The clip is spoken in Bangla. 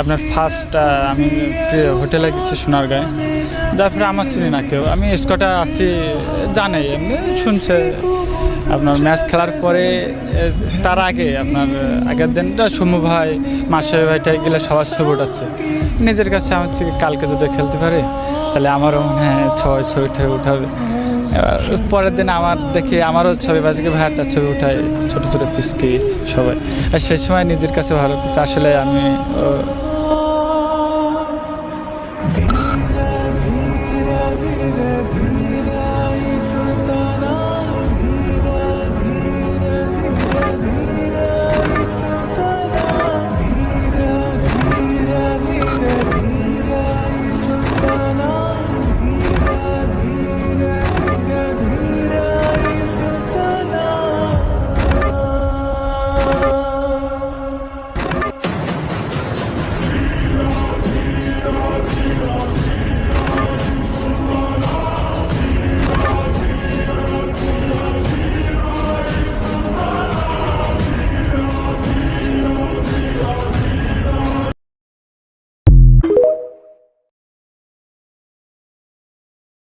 আপনার ফার্স্ট আমি হোটেলে গেছি সোনারগাঁয়ে। যার পরে আমার চিনি না কেউ। আমি স্কটে আসছি জানে, এমনি শুনছে। আপনার ম্যাচ খেলার পরে তার আগে আপনার, আগের দিনটা সমু ভাই, মাসে ভাইটা গেলে সবার ছবি উঠাচ্ছে নিজের কাছে আমার কালকে যদি খেলতে পারে, তাহলে আমারও মনে হয় ছয় ছবি উঠে উঠাবে। পরের দিন আমার দেখি, আমারও ছবি বাজিকে ভাইয়ারটা ছবি উঠায়, ছোটো ছোটো পিসকি সবাই। আর সেই সময় নিজের কাছে ভালো আসলে আমি Vida, vira, vida.